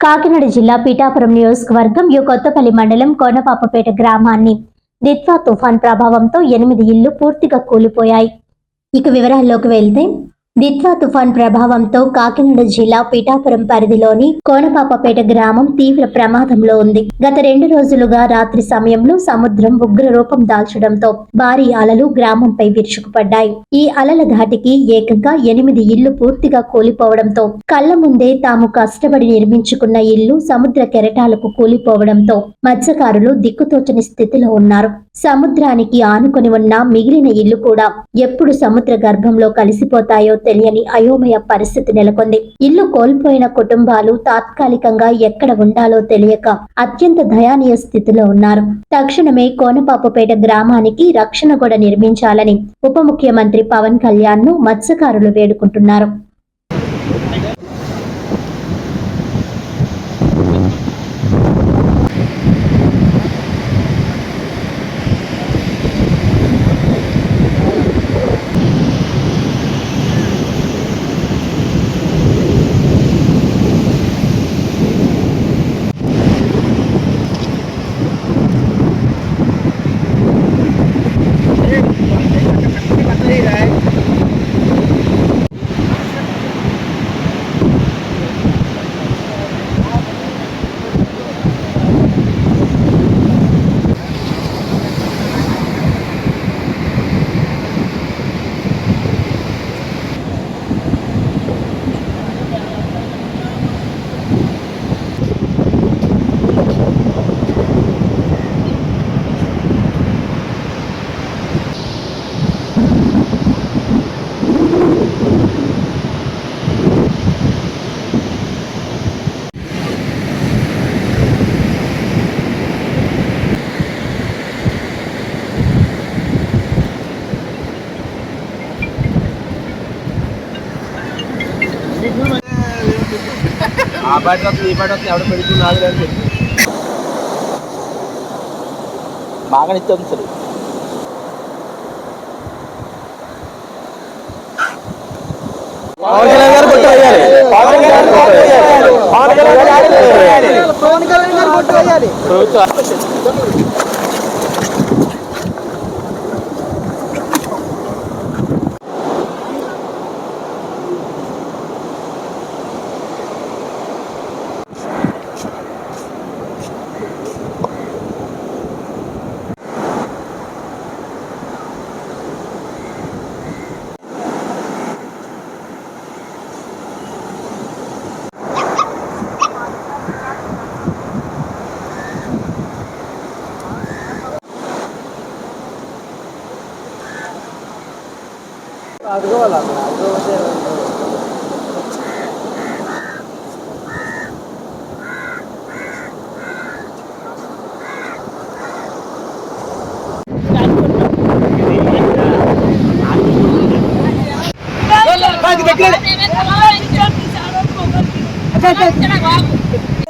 కాకినాడ జిల్లా పీఠాపురం నియోజకవర్గం యు కొత్తపల్లి మండలం కోనపాపపేట గ్రామాన్ని దిత్వా తుఫాన్ ప్రభావంతో ఎనిమిది ఇళ్ళు పూర్తిగా కూలిపోయాయి. ఇక వివరాల్లోకి వెళ్తే దిత్వా తుఫాన్ ప్రభావంతో కాకినాడ జిల్లా పిఠాపురం పరిధిలోని కోనపాపపేట గ్రామం తీవ్ర ప్రమాదంలో ఉంది. గత రెండు రోజులుగా రాత్రి సమయంలో సముద్రం ఉగ్ర రూపం దాల్చడంతో భారీ అలలు గ్రామంపై విరుచుకుపడ్డాయి. ఈ అలల ధాటికి ఏకంగా ఎనిమిది ఇళ్ళు పూర్తిగా కూలిపోవడంతో కళ్ళ ముందే తాము కష్టపడి నిర్మించుకున్న ఇల్లు సముద్ర కెరటాలకు కూలిపోవడంతో మత్స్యకారులు దిక్కుతోచని స్థితిలో ఉన్నారు. సముద్రానికి ఆనుకొని ఉన్న మిగిలిన ఇల్లు కూడా ఎప్పుడు సముద్ర గర్భంలో కలిసిపోతాయో తెలియని అయోమయ పరిస్థితి నెలకొంది. ఇల్లు కోల్పోయిన కుటుంబాలు తాత్కాలికంగా ఎక్కడ ఉండాలో తెలియక అత్యంత దయానీయ స్థితిలో ఉన్నారు. తక్షణమే కోనపాపపేట గ్రామానికి రక్షణ గోడ నిర్మించాలని ఉప ముఖ్యమంత్రి పవన్ కళ్యాణ్ను మత్స్యకారులు వేడుకుంటున్నారు. ఆ బయట వస్తుంది ఈ బయట వస్తుంది ఎవడ పెడుతుంది నాకు లేదు చెప్పి బాగా నిత్యం సరే పవన్ కళ్యాణ్ గారు కొట్టు వేయాలి పవన్ కళ్యాణ్ గారు కొట్టు వేయాలి పవన్ కళ్యాణ్ గారు కొట్టు వేయాలి పవన్ కళ్యాణ్ గారు కొట్టు వేయాలి ప్రభుత్వం అడుకోవాలా అడుకోకపోతే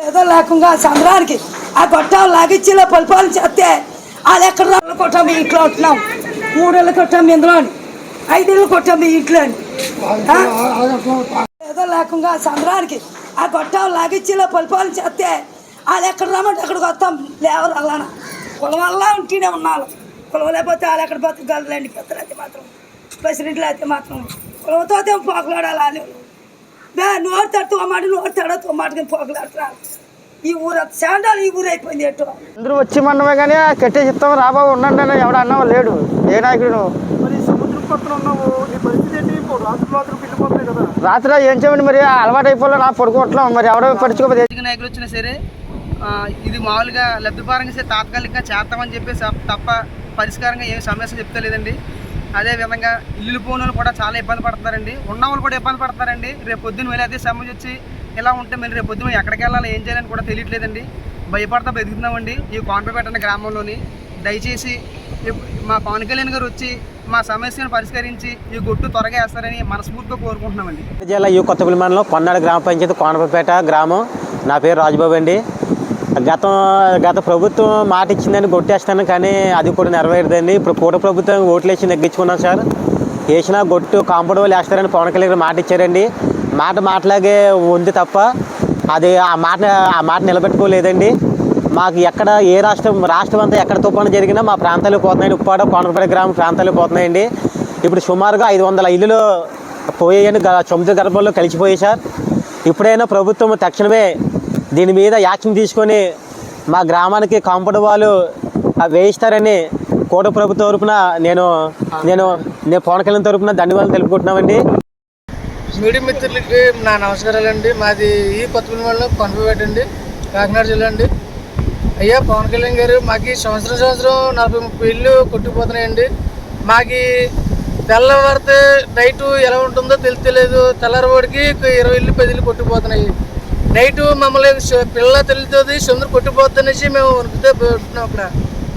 ఏదో లేకుండా చంద్రానికి ఆ గొట్టం లాగిచ్చిలో పరిపాలన చేస్తే అది ఎక్కడ రెండు కొట్టాం మీ ఇంట్లో ఉంటున్నాం మూడేళ్ళు కొట్టాం మీ ఇందులో ఐదేళ్ళు కొట్టాం మీ ఇంట్లో. ఏదో లేకుండా చంద్రానికి ఆ గొట్టం లాగిచ్చిలో పరిపాలన చేస్తే అది ఎక్కడ రమ్మంటే అక్కడికి వస్తాం. లేవరు అలాన? కులం వల్ల ఉంటూనే ఉన్నాను కులం లేకపోతే వాళ్ళు ఎక్కడ బతకగలరండి పెద్దలు అయితే మాత్రం. ప్రెసిడెంట్లు అయితే మాత్రం. కులంతో పోకలాడాలి అని నోరు తట్టు మాట నోరు తడతో మాట పోకలాడుతున్నారు ఈ ఊరు శాండాలు ఈ ఊరు అయిపోయింది ఎటో? అందరూ వచ్చి మనమే కానీ కట్టేసి ఇస్తాం రాబాబు ఉండండి అని ఎవడు అన్నావు లేడు. ఏ నాయకుడు పక్కన ఉన్నావు? నీ పరిస్థితి ఏంటి? ఇప్పుడు రాత్రి రాత్రి పిల్లిపోతున్నాయి కదా. రాత్రి ఏం చేయమండి మరి? అలవాటు అయిపోలే నా పడుకోవట్లేం మరి ఎవడో పడుచుకోకపోతే రాజకీయ నాయకులు వచ్చినా సరే ఇది మామూలుగా లబ్ధిపరంగా సరే తాత్కాలికంగా చేస్తామని చెప్పేసి తప్ప- పరిష్కారంగా ఏమి సమస్య చెప్తలేదండి. అదే విధంగా ఇల్లు పోని వాళ్ళు కూడా చాలా ఇబ్బంది పడుతున్నారండి. ఉన్న వాళ్ళు కూడా ఇబ్బంది పడుతున్నారండి. రేపు పొద్దున్న వెళ్ళి అదే సమస్య వచ్చి ఇలా ఉంటే మళ్ళీ రేపు పొద్దున్న ఎక్కడికి వెళ్ళాలి ఏం చేయాలని కూడా తెలియట్లేదండి. భయపడతా బతుకుతున్నామండి ఈ కాన్పేట గ్రామంలోని. దయచేసి మా పవన్ కళ్యాణ్ గారు వచ్చి మా సమస్యను పరిష్కరించి ఈ గుట్టు త్వరగా వేస్తారని మనస్ఫూర్తిగా కోరుకుంటున్నామండి. జిల్లా ఈ కొత్త మండలం కొన్నాడు గ్రామ పంచాయతీ కోనపేట గ్రామం. నా పేరు రాజుబాబు అండి. గతం గత ప్రభుత్వం మాట ఇచ్చిందని గొట్టేస్తాను కానీ అది కూడా నెరవేరదండి. ఇప్పుడు కూట ప్రభుత్వం ఓట్లు వేసి నెగ్గించుకున్నాం సార్. వేసినా గొట్టు కాంపౌండ్ వాళ్ళు వేస్తారని పవన్ కళ్యాణ్ మాట ఇచ్చారండి. మాట మాటలాగే ఉంది తప్ప అది ఆ మాట ఆ మాట నిలబెట్టుకోలేదండి. మాకు ఎక్కడ ఏ రాష్ట్రం రాష్ట్రం అంతా ఎక్కడ తుఫాను జరిగినా మా ప్రాంతాలకు పోతున్నాయండి. ఉప్పాడ కోనపల్లి గ్రామ ప్రాంతాలకు పోతున్నాయండి. ఇప్పుడు సుమారుగా ఐదు వందల ఇల్లులు పోయాయని గ- సముద్ర గర్భంలో కలిసిపోయాయి సార్. ఇప్పుడైనా ప్రభుత్వం తక్షణమే దీని మీద యాక్షన్ తీసుకొని మా గ్రామానికి కాంపౌండ్ వాళ్ళు వేయిస్తారని కోట ప్రభుత్వం తరపున నేను నేను నేను పవన్ కళ్యాణ్ తరపున ధన్యవాదాలు తెలుపుకుంటున్నామండి. మీడియం మిత్రులకి నా నమస్కారాలండి. మాది ఈ కొత్త వాళ్ళు కొనపేట అండి. కాకినాడ జిల్లా అండి. అయ్యా పవన్ కళ్యాణ్ గారు మాకు ఈ సంవత్సరం సంవత్సరం నలభై ముప్పై ఇల్లు కొట్టుకుపోతున్నాయండి మాకు తెల్లవారితే నైట్ ఎలా ఉంటుందో తెలియలేదు తెల్లవాడికి ఇరవై ఇల్లు పది ఇల్లు కొట్టుకుపోతున్నాయి నైట్ మమ్మల్ని పిల్ల తెలియతుంది సముద్రం కొట్టిపోతుందనేసి మేము వణుకుతే ఉంటున్నాం అక్కడ.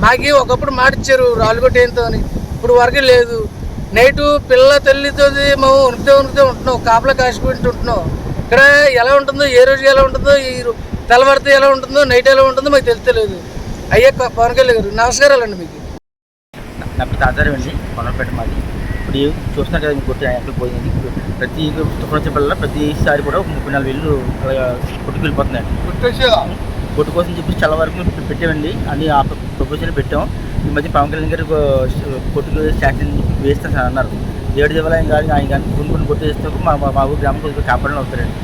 మాకు ఒకప్పుడు మాట ఇచ్చారు రాళ్ళు కొట్టేంతో అని. ఇప్పుడు వరకు లేదు. నైటు పిల్ల తల్లితోది మేము ఉనికితే ఉనికితే ఉంటున్నాం కాపలా కాసిపోయి ఉంటున్నాం. ఇక్కడ ఎలా ఉంటుందో ఏ రోజు ఎలా ఉంటుందో ఈ రోజు తెల్లవారితే ఎలా ఉంటుందో నైట్ ఎలా ఉంటుందో మాకు తెలుస్తలేదు అయ్యే పవన్ కళ్యాణ్ గారు నమస్కారాలండి మీకు. నా పేరు తాతారం అండి కొనపేట మాది. ఇప్పుడు చూస్తున్నారు కదా కొట్టి ఎక్కడ పోయింది. ప్రతి తుఫాను పిల్లల ప్రతిసారి కూడా ఒక ముప్పై నాలుగు వేలు కొట్టుకు వెళ్ళిపోతున్నాయి కొట్టు కోసం చెప్పి చాలా వరకు పెట్టామండి. అని ఆ ప్రపోజల్ పెట్టాం. ఈ మధ్య పవన్ కళ్యాణ్ గారు కొట్టుకు శాంక్షన్ వేస్తాను సార్ అన్నారు. ఏడు దేవాలయం కానీ ఆయన కానీ కొన్ని కొన్ని కొట్టు వేస్తే మా మా మా ఊరు గ్రామం కొద్దిగా కాపాడని అవుతారండి.